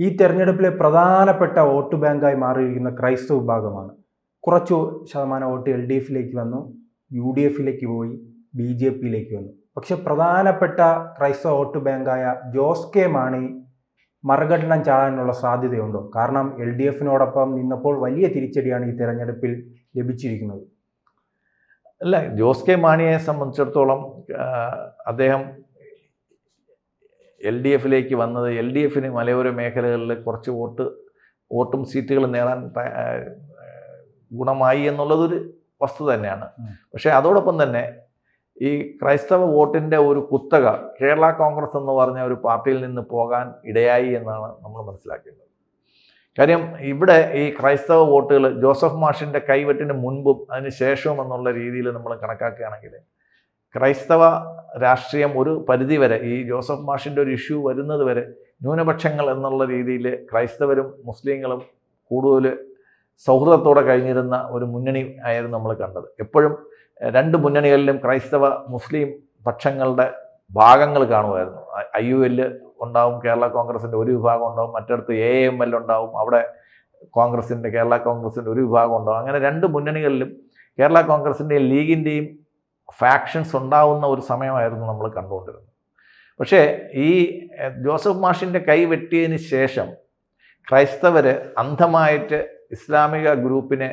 ഈ തെരഞ്ഞെടുപ്പിലെ പ്രധാനപ്പെട്ട വോട്ട് ബാങ്കായി മാറിയിരിക്കുന്ന ക്രൈസ്തവ വിഭാഗമാണ്. കുറച്ചു ശതമാനം വോട്ട് എൽ ഡി എഫിലേക്ക് വന്നു യു ഡി എഫിലേക്ക് പോയി ബി ജെ പിയിലേക്ക് വന്നു. പക്ഷെ പ്രധാനപ്പെട്ട ക്രൈസ്തവ വോട്ട് ബാങ്കായ ജോസ് കെ മാണി മറുകടനം ചാടാനുള്ള സാധ്യതയുണ്ടോ? കാരണം എൽ ഡി എഫിനോടൊപ്പം നിന്നപ്പോൾ വലിയ തിരിച്ചടിയാണ് ഈ തെരഞ്ഞെടുപ്പിൽ ലഭിച്ചിരിക്കുന്നത്. അല്ല ജോസ് കെ മാണിയെ സംബന്ധിച്ചിടത്തോളം അദ്ദേഹം എൽ ഡി എഫിലേക്ക് വന്നത് എൽ ഡി എഫിന് മലയോര മേഖലകളിൽ കുറച്ച് വോട്ട് വോട്ടും സീറ്റുകളും നേടാൻ ഗുണമായി എന്നുള്ളതൊരു വസ്തുത തന്നെയാണ്. പക്ഷേ അതോടൊപ്പം തന്നെ ഈ ക്രൈസ്തവ വോട്ടിന്റെ ഒരു കുത്തക കേരള കോൺഗ്രസ് എന്ന് പറഞ്ഞ ഒരു പാർട്ടിയിൽ നിന്ന് പോകാൻ ഇടയായി എന്നാണ് നമ്മൾ മനസ്സിലാക്കേണ്ടത്. കാര്യം ഇവിടെ ഈ ക്രൈസ്തവ വോട്ടുകൾ ജോസഫ് മാഷിന്റെ കൈവെട്ടിന് മുൻപും അതിന് ശേഷവും എന്നുള്ള രീതിയിൽ നമ്മൾ കണക്കാക്കുകയാണെങ്കിൽ ക്രൈസ്തവ രാഷ്ട്രീയം ഒരു പരിധി വരെ ഈ ജോസഫ് മാഷിന്റെ ഒരു ഇഷ്യൂ വരുന്നത് വരെ ന്യൂനപക്ഷങ്ങൾ എന്നുള്ള രീതിയിൽ ക്രൈസ്തവരും മുസ്ലിങ്ങളും കൂടുതൽ സൗഹൃദത്തോടെ കഴിഞ്ഞിരുന്ന ഒരു മുന്നണി ആയിരുന്നു നമ്മൾ കണ്ടത്. എപ്പോഴും രണ്ട് മുന്നണികളിലും ക്രൈസ്തവ മുസ്ലിം പക്ഷങ്ങളുടെ ഭാഗങ്ങൾ കാണുമായിരുന്നു. ഐ യു എല്ല് ഉണ്ടാവും കേരള കോൺഗ്രസിന്റെ ഒരു വിഭാഗം ഉണ്ടാവും മറ്റടുത്ത് എ എം എൽ ഉണ്ടാവും അവിടെ കോൺഗ്രസിന്റെ കേരള കോൺഗ്രസിന്റെ ഒരു വിഭാഗം ഉണ്ടാവും. അങ്ങനെ രണ്ട് മുന്നണികളിലും കേരള കോൺഗ്രസിന്റെയും ലീഗിന്റെയും ഫാക്ഷൻസ് ഉണ്ടാവുന്ന ഒരു സമയമായിരുന്നു നമ്മൾ കണ്ടുകൊണ്ടിരുന്നത്. പക്ഷേ ഈ ജോസഫ് മാഷിന്റെ കൈ വെട്ടിയതിന് ശേഷം ക്രൈസ്തവർ അന്ധമായിട്ട് ഇസ്ലാമിക ഗ്രൂപ്പിനെ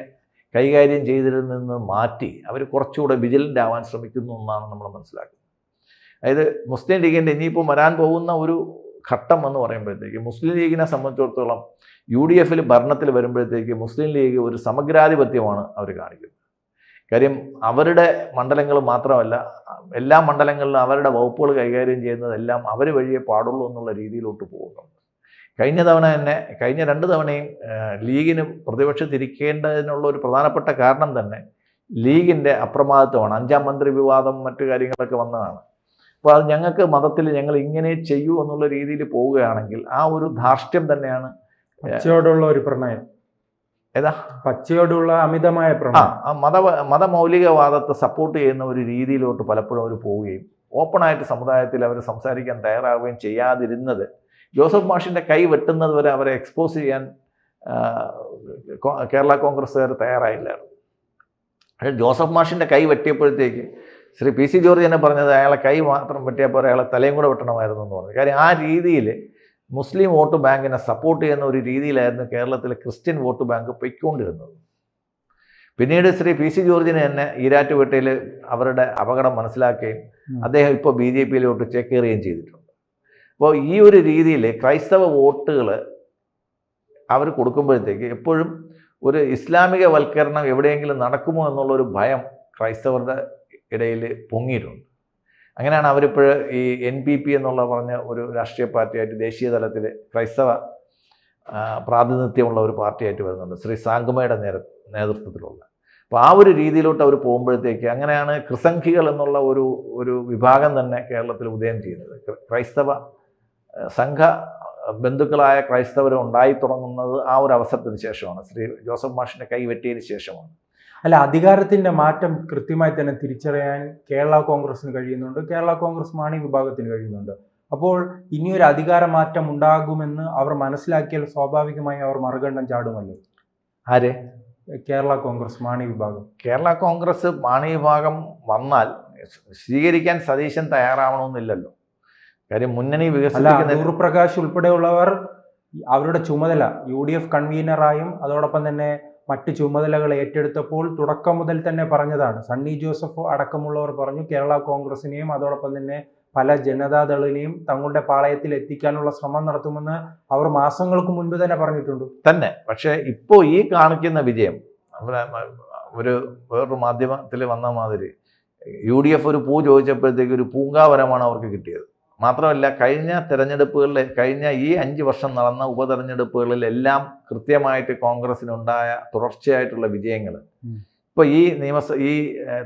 കൈകാര്യം ചെയ്തതിൽ നിന്ന് മാറ്റി അവർ കുറച്ചുകൂടെ വിജിലന്റ് ആവാൻ ശ്രമിക്കുന്നു എന്നാണ് നമ്മൾ മനസ്സിലാക്കുന്നത്. അതായത് മുസ്ലിം ലീഗിന്റെ ഇനിയിപ്പോൾ വരാൻ പോകുന്ന ഒരു ഘട്ടം എന്ന് പറയുമ്പോഴത്തേക്ക് മുസ്ലിം ലീഗിനെ സംബന്ധിച്ചിടത്തോളം യു ഡി എഫിൽ ഭരണത്തിൽ വരുമ്പോഴത്തേക്ക് മുസ്ലിം ലീഗ് ഒരു സമഗ്രാധിപത്യമാണ് അവർ കാണിക്കുന്നത്. കാര്യം അവരുടെ മണ്ഡലങ്ങൾ മാത്രമല്ല എല്ലാ മണ്ഡലങ്ങളിലും അവരുടെ വകുപ്പുകൾ കൈകാര്യം ചെയ്യുന്നതെല്ലാം അവർ വഴിയേ പാടുള്ളൂ എന്നുള്ള രീതിയിലോട്ട് പോകുന്നുണ്ട്. കഴിഞ്ഞ തവണ തന്നെ കഴിഞ്ഞ രണ്ട് തവണയും ലീഗിന് പ്രതിപക്ഷത്തിരിക്കേണ്ടതിനുള്ള ഒരു പ്രധാനപ്പെട്ട കാരണം തന്നെ ലീഗിന്റെ അപ്രമാദിത്വമാണ്. അഞ്ചാം മന്ത്രി വിവാദം മറ്റു കാര്യങ്ങളൊക്കെ വന്നതാണ്. അപ്പോൾ അത് ഞങ്ങൾക്ക് മതത്തിൽ ഞങ്ങൾ ഇങ്ങനെ ചെയ്യൂ എന്നുള്ള രീതിയിൽ പോവുകയാണെങ്കിൽ ആ ഒരു ധാർഷ്ട്യം തന്നെയാണ് ഒരു പ്രണയം. ഏതാ? പച്ചയോടുള്ള അമിതമായ ആ മത മതമൗലികവാദത്തെ സപ്പോർട്ട് ചെയ്യുന്ന ഒരു രീതിയിലോട്ട് പലപ്പോഴും അവർ പോവുകയും ഓപ്പണായിട്ട് സമുദായത്തിൽ അവർ സംസാരിക്കാൻ തയ്യാറാവുകയും ചെയ്യാതിരുന്നത് ജോസഫ് മാഷിന്റെ കൈ വെട്ടുന്നത് വരെ അവരെ എക്സ്പോസ് ചെയ്യാൻ കേരള കോൺഗ്രസ്സുകാർ തയ്യാറായില്ലായിരുന്നു. പക്ഷേ ജോസഫ് മാഷിന്റെ കൈ വെട്ടിയപ്പോഴത്തേക്ക് ശ്രീ പി സി ജോർജ് തന്നെ പറഞ്ഞത് അയാളെ കൈ മാത്രം വെട്ടിയപ്പോൾ അയാളെ തലയും കൂടെ വെട്ടണമായിരുന്നു എന്ന് പറഞ്ഞു. കാര്യം ആ രീതിയിൽ മുസ്ലിം വോട്ട് ബാങ്കിനെ സപ്പോർട്ട് ചെയ്യുന്ന ഒരു രീതിയിലായിരുന്നു കേരളത്തിലെ ക്രിസ്ത്യൻ വോട്ട് ബാങ്ക് പൊയ്ക്കൊണ്ടിരുന്നത്. പിന്നീട് ശ്രീ പി സി ജോർജിനെ തന്നെ ഈരാറ്റുപേട്ടയിൽ അവരുടെ അപകടം മനസ്സിലാക്കുകയും അദ്ദേഹം ഇപ്പോൾ ബി ജെ പിയിലോട്ട് ചേക്കേറുകയും ചെയ്തിട്ടുണ്ട്. അപ്പോൾ ഈ ഒരു രീതിയിൽ ക്രൈസ്തവ വോട്ടുകൾ അവർ കൊടുക്കുമ്പോഴത്തേക്ക് എപ്പോഴും ഒരു ഇസ്ലാമിക വൽക്കരണം എവിടെയെങ്കിലും നടക്കുമോ എന്നുള്ളൊരു ഭയം ക്രൈസ്തവരുടെ ഇടയിൽ പൊങ്ങിയിട്ടുണ്ട്. അങ്ങനെയാണ് അവരിപ്പോൾ ഈ എൻ പി പി എന്നുള്ള പറഞ്ഞ ഒരു രാഷ്ട്രീയ പാർട്ടിയായിട്ട് ദേശീയ തലത്തിൽ ക്രൈസ്തവ പ്രാതിനിധ്യമുള്ള ഒരു പാർട്ടിയായിട്ട് വരുന്നുണ്ട്. ശ്രീ സാങ്കുമയുടെ നേര നേതൃത്വത്തിലുള്ള. അപ്പോൾ ആ ഒരു രീതിയിലോട്ട് അവർ പോകുമ്പോഴത്തേക്ക് അങ്ങനെയാണ് ക്രിസംഖികൾ എന്നുള്ള ഒരു ഒരു വിഭാഗം തന്നെ കേരളത്തിൽ ഉദയം ചെയ്യുന്നത്. ക്രൈസ്തവ സംഘ ബന്ധുക്കളായ ക്രൈസ്തവർ ഉണ്ടായി തുടങ്ങുന്നത് ആ ഒരു അവസരത്തിന് ശേഷമാണ്. ശ്രീ ജോസഫ് മാഷിന്റെ കൈ വെട്ടിയതിന് ശേഷമാണ്. അല്ല അധികാരത്തിന്റെ മാറ്റം കൃത്യമായി തന്നെ തിരിച്ചറിയാൻ കേരള കോൺഗ്രസിന് കഴിയുന്നുണ്ട്. കേരള കോൺഗ്രസ് മാണി വിഭാഗത്തിന് കഴിയുന്നുണ്ട്. അപ്പോൾ ഇനിയൊരു അധികാര മാറ്റം ഉണ്ടാകുമെന്ന് അവർ മനസ്സിലാക്കിയാൽ സ്വാഭാവികമായി അവർ മറുകണ്ഠം ചാടുമല്ലോ. ആരെ? കേരള കോൺഗ്രസ് മാണി വിഭാഗം. കേരള കോൺഗ്രസ് മാണി വിഭാഗം വന്നാൽ സ്വീകരിക്കാൻ സതീശൻ തയ്യാറാവണമെന്നില്ലല്ലോ. കാര്യം മുന്നണി വികസന വികസിപ്പിക്കുന്ന അടൂർ ഉൾപ്പെടെയുള്ളവർ അവരുടെ ചുമതല യു ഡി എഫ് കൺവീനറായും അതോടൊപ്പം തന്നെ മറ്റ് ചുമതലകൾ ഏറ്റെടുത്തപ്പോൾ തുടക്കം മുതൽ തന്നെ പറഞ്ഞതാണ്. സണ്ണി ജോസഫ് അടക്കമുള്ളവർ പറഞ്ഞു കേരള കോൺഗ്രസിനെയും അതോടൊപ്പം തന്നെ പല ജനതാദളിനെയും തങ്ങളുടെ പാളയത്തിൽ എത്തിക്കാനുള്ള ശ്രമം നടത്തുമെന്ന് അവർ മാസങ്ങൾക്ക് മുൻപ് തന്നെ പറഞ്ഞിട്ടുണ്ട്. തന്നെ. പക്ഷേ ഇപ്പോൾ ഈ കാണിക്കുന്ന വിജയം ഒരു വേറൊരു മാധ്യമത്തിൽ വന്ന മാതിരി യു ഡി എഫ് ഒരു പൂ ചോദിച്ചപ്പോഴത്തേക്ക് ഒരു പൂങ്കാവരമാണ് അവർക്ക് കിട്ടിയത്. മാത്രമല്ല കഴിഞ്ഞ തെരഞ്ഞെടുപ്പുകളിൽ കഴിഞ്ഞ ഈ അഞ്ച് വർഷം നടന്ന ഉപതെരഞ്ഞെടുപ്പുകളിലെല്ലാം കൃത്യമായിട്ട് കോൺഗ്രസിനുണ്ടായ തുടർച്ചയായിട്ടുള്ള വിജയങ്ങൾ. ഇപ്പോൾ ഈ നിയമസ ഈ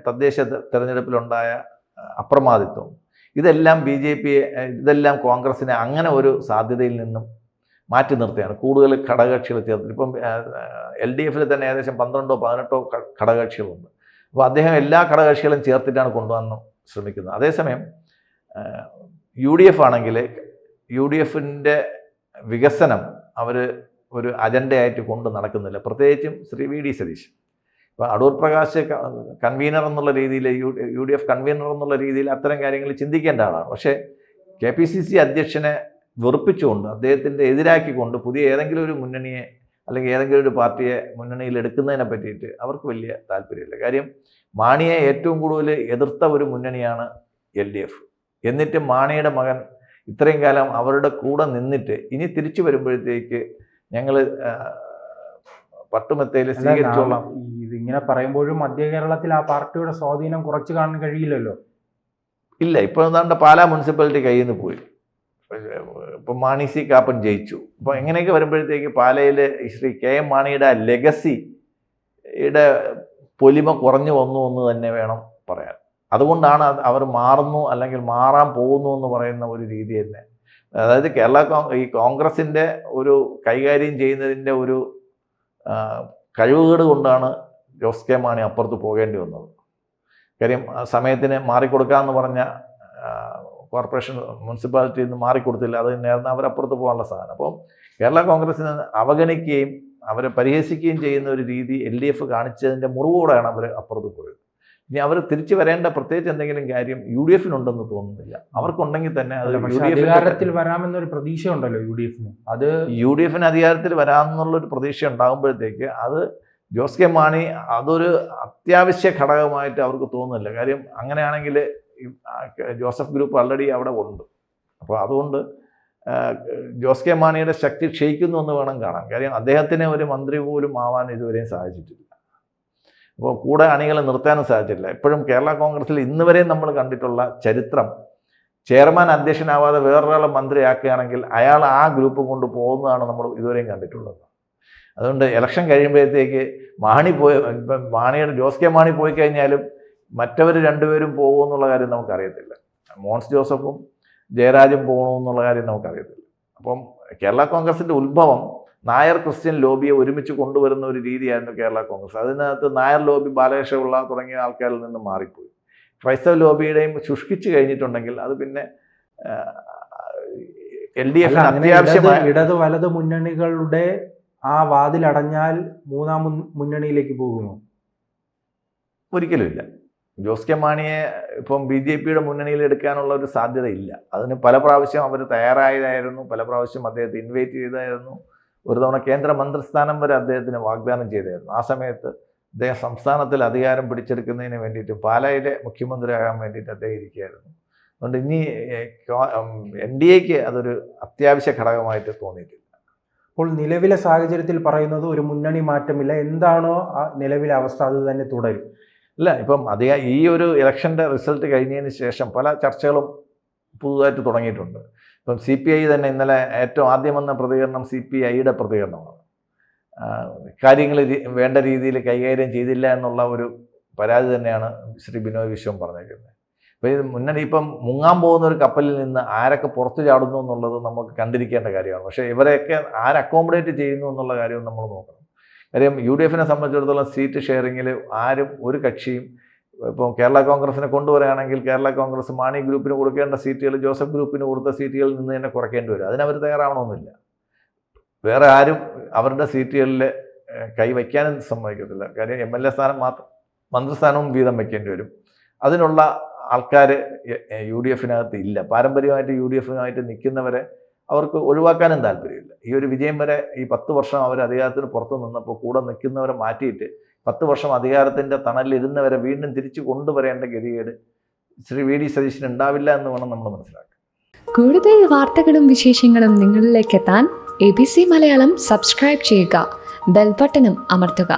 തദ്ദേശ തെരഞ്ഞെടുപ്പിലുണ്ടായ അപ്രമാദിത്വം ഇതെല്ലാം ബി ജെ പിയെ ഇതെല്ലാം കോൺഗ്രസിനെ അങ്ങനെ ഒരു സാധ്യതയിൽ നിന്നും മാറ്റി നിർത്തുകയാണ് കൂടുതൽ ഘടകകക്ഷികൾ ചേർത്ത് ഇപ്പം എൽ ഡി എഫിൽ തന്നെ ഏകദേശം പന്ത്രണ്ടോ പതിനെട്ടോ ഘടകകക്ഷികളുണ്ട്. അപ്പോൾ അദ്ദേഹം എല്ലാ ഘടകകക്ഷികളും ചേർത്തിട്ടാണ് കൊണ്ടുവന്ന് ശ്രമിക്കുന്നത്. അതേസമയം യു ഡി എഫ് ആണെങ്കിൽ യു ഡി എഫിന്റെ വികസനം അവർ ഒരു അജണ്ടയായിട്ട് കൊണ്ട് നടക്കുന്നില്ല. പ്രത്യേകിച്ചും ശ്രീ വി ഡി സതീശ് ഇപ്പോൾ അടൂർ പ്രകാശ് കൺവീനർ എന്നുള്ള രീതിയിൽ U U D F convener എന്നുള്ള രീതിയിൽ അത്തരം കാര്യങ്ങൾ ചിന്തിക്കേണ്ട ആളാണ്. പക്ഷേ കെ പി സി സി അധ്യക്ഷനെ വെറുപ്പിച്ചുകൊണ്ട് അദ്ദേഹത്തിന്റെ എതിരാക്കിക്കൊണ്ട് പുതിയ ഏതെങ്കിലും ഒരു മുന്നണിയെ അല്ലെങ്കിൽ ഏതെങ്കിലും ഒരു പാർട്ടിയെ മുന്നണിയിൽ എടുക്കുന്നതിനെ പറ്റിയിട്ട് അവർക്ക് വലിയ താല്പര്യമില്ല. കാര്യം മാണിയെ ഏറ്റവും കൂടുതൽ എതിർത്ത ഒരു മുന്നണിയാണ് എൽ ഡി എഫ്. എന്നിട്ട് മാണിയുടെ മകൻ ഇത്രയും കാലം അവരുടെ കൂടെ നിന്നിട്ട് ഇനി തിരിച്ചു വരുമ്പോഴത്തേക്ക് ഞങ്ങൾ പട്ടുമെത്തയിൽ സ്വീകരിച്ചോളാം. ഇതിങ്ങനെ പറയുമ്പോഴും മധ്യ കേരളത്തിൽ ആ പാർട്ടിയുടെ സ്വാധീനം കുറച്ച് കാണാൻ കഴിയില്ലല്ലോ. ഇല്ല ഇപ്പോൾ എന്താണ്ട് പാലാ മുനിസിപ്പാലിറ്റി കയ്യിൽ നിന്ന് പോയി. ഇപ്പം മാണി സി കാപ്പൻ ജയിച്ചു. അപ്പോൾ എങ്ങനെയൊക്കെ വരുമ്പോഴത്തേക്ക് പാലയിൽ ശ്രീ കെ എം മാണിയുടെ ലെഗസിയുടെ പൊലിമ കുറഞ്ഞു വന്നു എന്ന് തന്നെ വേണം പറയാൻ. അതുകൊണ്ടാണ് അവർ മാറുന്നു അല്ലെങ്കിൽ മാറാൻ പോകുന്നു എന്ന് പറയുന്ന ഒരു രീതി തന്നെ. അതായത് കേരള ഈ കോൺഗ്രസിന്റെ ഒരു കൈകാര്യം ചെയ്യുന്നതിന്റെ ഒരു കഴിവുകേട് കൊണ്ടാണ് ജോസ് കെ മാണി അപ്പുറത്ത് പോകേണ്ടി വന്നത്. കാര്യം സമയത്തിന് മാറിക്കൊടുക്കാമെന്ന് പറഞ്ഞ കോർപ്പറേഷൻ മുനിസിപ്പാലിറ്റിയിൽ നിന്ന് മാറിക്കൊടുത്തില്ല. അത് നേർന്ന് അവരപ്പുറത്ത് പോകാനുള്ള സാധനം. അപ്പം കേരള കോൺഗ്രസിനെ അവഗണിക്കുകയും അവരെ പരിഹസിക്കുകയും ചെയ്യുന്ന ഒരു രീതി എൽ ഡി എഫ് കാണിച്ചതിന്റെ മുറിവോടെയാണ് അവർ അപ്പുറത്ത് പോയത്. ഇനി അവർ തിരിച്ചു വരേണ്ട പ്രത്യേകിച്ച് എന്തെങ്കിലും കാര്യം യു ഡി എഫിനുണ്ടെന്ന് തോന്നുന്നില്ല. അവർക്കുണ്ടെങ്കിൽ തന്നെ അത് അധികാരത്തിൽ വരാമെന്നൊരു പ്രതീക്ഷ ഉണ്ടല്ലോ യു ഡി എഫിന്. അത് യു ഡി എഫിന് അധികാരത്തിൽ വരാമെന്നുള്ളൊരു പ്രതീക്ഷ ഉണ്ടാകുമ്പോഴത്തേക്ക് അത് ജോസ് കെ മാണി അതൊരു അത്യാവശ്യ ഘടകമായിട്ട് അവർക്ക് തോന്നുന്നില്ല. കാര്യം അങ്ങനെയാണെങ്കിൽ ജോസഫ് ഗ്രൂപ്പ് ഓൾറെഡി അവിടെ ഉണ്ട്. അപ്പോൾ അതുകൊണ്ട് ജോസ് കെ മാണിയുടെ ശക്തി ക്ഷയിക്കുന്നു എന്ന് വേണം കാണാൻ. കാര്യം അദ്ദേഹത്തിന് ഒരു മന്ത്രി പോലും ആവാൻ ഇതുവരെയും സാധിച്ചിട്ടില്ല. അപ്പോൾ കൂടെ അണികളെ നിർത്താനും സാധിച്ചില്ല എപ്പോഴും കേരള കോൺഗ്രസിൽ ഇന്ന് വരെയും നമ്മൾ കണ്ടിട്ടുള്ള ചരിത്രം ചെയർമാൻ അധ്യക്ഷനാവാതെ വേറൊരാളെ മന്ത്രിയാക്കുകയാണെങ്കിൽ അയാൾ ആ ഗ്രൂപ്പ് കൊണ്ട് പോകുന്നതാണ് നമ്മൾ ഇതുവരെയും കണ്ടിട്ടുള്ളത്. അതുകൊണ്ട് ഇലക്ഷൻ കഴിയുമ്പോഴത്തേക്ക് മാണി പോയ ഇപ്പം മാണിയുടെ ജോസ് കെ മാണി പോയി കഴിഞ്ഞാലും മറ്റവർ രണ്ടുപേരും പോകുമെന്നുള്ള കാര്യം നമുക്കറിയത്തില്ല. മോൻസ് ജോസഫും ജയരാജും പോകണമെന്നുള്ള കാര്യം നമുക്കറിയത്തില്ല. അപ്പം കേരള കോൺഗ്രസിന്റെ ഉത്ഭവം നായർ ക്രിസ്ത്യൻ ലോബിയെ ഒരുമിച്ച് കൊണ്ടുവരുന്ന ഒരു രീതിയായിരുന്നു കേരള കോൺഗ്രസ്. അതിനകത്ത് നായർ ലോബി ബാലകൃഷ്ണപിള്ള തുടങ്ങിയ ആൾക്കാരിൽ നിന്ന് മാറിപ്പോയി. ക്രൈസ്തവ ലോബിയുടെയും ശുഷ്കിച്ച് കഴിഞ്ഞിട്ടുണ്ടെങ്കിൽ അത് പിന്നെ എൽ ഡി എഫ് അത്യാവശ്യമായ ഇടത് വലത് മുന്നണികളുടെ ആ വാതിലടഞ്ഞാൽ മൂന്നാം മുന്നണിയിലേക്ക് പോകുമോ? ഒരിക്കലുമില്ല. ജോസ് കെ മാണിയെ ഇപ്പം ബി ജെ പിയുടെ മുന്നണിയിൽ എടുക്കാനുള്ള ഒരു സാധ്യതയില്ല. അതിന് പല പ്രാവശ്യം അവർ തയ്യാറായതായിരുന്നു. പല പ്രാവശ്യം അദ്ദേഹത്തെ ഇൻവൈറ്റ് ചെയ്തായിരുന്നു. ഒരു തവണ കേന്ദ്ര മന്ത്രിസ്ഥാനം വരെ അദ്ദേഹത്തിന് വാഗ്ദാനം ചെയ്തായിരുന്നു. ആ സമയത്ത് അദ്ദേഹം സംസ്ഥാനത്തിൽ അധികാരം പിടിച്ചെടുക്കുന്നതിന് വേണ്ടിയിട്ട് പാലായിലെ മുഖ്യമന്ത്രിയാകാൻ വേണ്ടിയിട്ട് അദ്ദേഹം ഇരിക്കുകയായിരുന്നു. അതുകൊണ്ട് ഇനി എൻ ഡി എക്ക് അതൊരു അത്യാവശ്യ ഘടകമായിട്ട് തോന്നിയിട്ടില്ല. അപ്പോൾ നിലവിലെ സാഹചര്യത്തിൽ പറയുന്നത് ഒരു മുന്നണി മാറ്റമില്ല. എന്താണോ ആ നിലവിലെ അവസ്ഥ അത് തന്നെ തുടരും. അല്ല ഇപ്പം അധികം ഈ ഒരു ഇലക്ഷന്റെ റിസൾട്ട് കഴിഞ്ഞതിന് ശേഷം പല ചർച്ചകളും പുതുതായിട്ട് തുടങ്ങിയിട്ടുണ്ട്. ഇപ്പം സി പി ഐ തന്നെ ഇന്നലെ ഏറ്റവും ആദ്യം വന്ന പ്രതികരണം സി പി ഐയുടെ പ്രതികരണമാണ്. കാര്യങ്ങൾ വേണ്ട രീതിയിൽ കൈകാര്യം ചെയ്തില്ല എന്നുള്ള ഒരു പരാതി തന്നെയാണ് ശ്രീ ബിനോയ് വിശ്വം പറഞ്ഞിരിക്കുന്നത് അപ്പോൾ ഇത് മുന്നണി ഇപ്പം മുങ്ങാൻ പോകുന്ന ഒരു കപ്പലിൽ നിന്ന് ആരൊക്കെ പുറത്തു ചാടുന്നു എന്നുള്ളത് നമുക്ക് കണ്ടിരിക്കേണ്ട കാര്യമാണ്. പക്ഷേ ഇവരെയൊക്കെ ആര് അക്കോമഡേറ്റ് ചെയ്യുന്നു എന്നുള്ള കാര്യവും നമ്മൾ നോക്കണം. കാര്യം യു ഡി എഫിനെ സംബന്ധിച്ചിടത്തോളം സീറ്റ് ഷെയറിങ്ങിൽ ആരും ഒരു കക്ഷിയും ഇപ്പോൾ കേരള കോൺഗ്രസിനെ കൊണ്ടുവരികയാണെങ്കിൽ കേരള കോൺഗ്രസ് മാണി ഗ്രൂപ്പിന് കൊടുക്കേണ്ട സീറ്റുകൾ ജോസഫ് ഗ്രൂപ്പിന് കൊടുത്ത സീറ്റുകളിൽ നിന്ന് തന്നെ കുറയ്ക്കേണ്ടി വരും. അതിനവർ തയ്യാറാവണമെന്നില്ല. വേറെ ആരും അവരുടെ സീറ്റുകളിൽ കൈവയ്ക്കാനും സമ്മതിക്കത്തില്ല. കാര്യം എം എൽ എ സ്ഥാനം മാത്രം മന്ത്രിസ്ഥാനവും വീതം വയ്ക്കേണ്ടി വരും. അതിനുള്ള ആൾക്കാർ യു ഡി എഫിനകത്ത് ഇല്ല. പാരമ്പര്യമായിട്ട് യു ഡി എഫിനായിട്ട് നിൽക്കുന്നവരെ അവർക്ക് ഒഴിവാക്കാനും താല്പര്യമില്ല. ഈ ഒരു വിജയം വരെ ഈ പത്ത് വർഷം അവർ അധികാരത്തിന് പുറത്ത് നിന്നപ്പോൾ കൂടെ നിൽക്കുന്നവരെ മാറ്റിയിട്ട് പത്ത് വർഷം അധികാരത്തിന്റെ തണലിരുന്നവരെ വീണ്ടും തിരിച്ചു കൊണ്ടുവരേണ്ട ഗതികേട് ശ്രീ വി ഡി സതീശന് ഉണ്ടാവില്ല എന്ന് വേണം നമ്മൾ മനസ്സിലാക്കുക കൂടുതൽ വാർത്തകളും വിശേഷങ്ങളും നിങ്ങളിലേക്ക് എത്താൻ A B C Malayalam subscribe ചെയ്യുക ബെൽബട്ടനും അമർത്തുക.